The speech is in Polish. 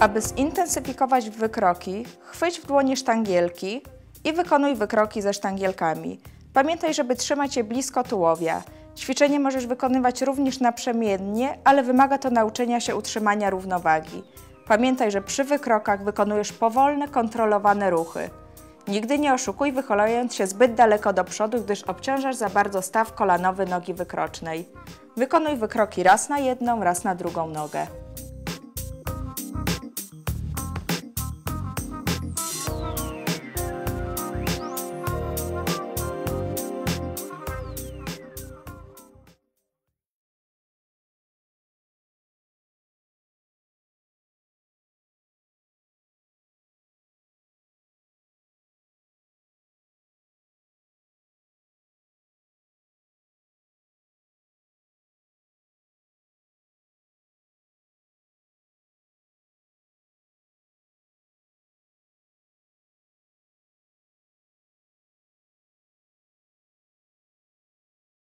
Aby zintensyfikować wykroki, chwyć w dłonie sztangielki i wykonuj wykroki ze sztangielkami. Pamiętaj, żeby trzymać je blisko tułowia. Ćwiczenie możesz wykonywać również naprzemiennie, ale wymaga to nauczenia się utrzymania równowagi. Pamiętaj, że przy wykrokach wykonujesz powolne, kontrolowane ruchy. Nigdy nie oszukuj, wychylając się zbyt daleko do przodu, gdyż obciążasz za bardzo staw kolanowy nogi wykrocznej. Wykonuj wykroki raz na jedną, raz na drugą nogę.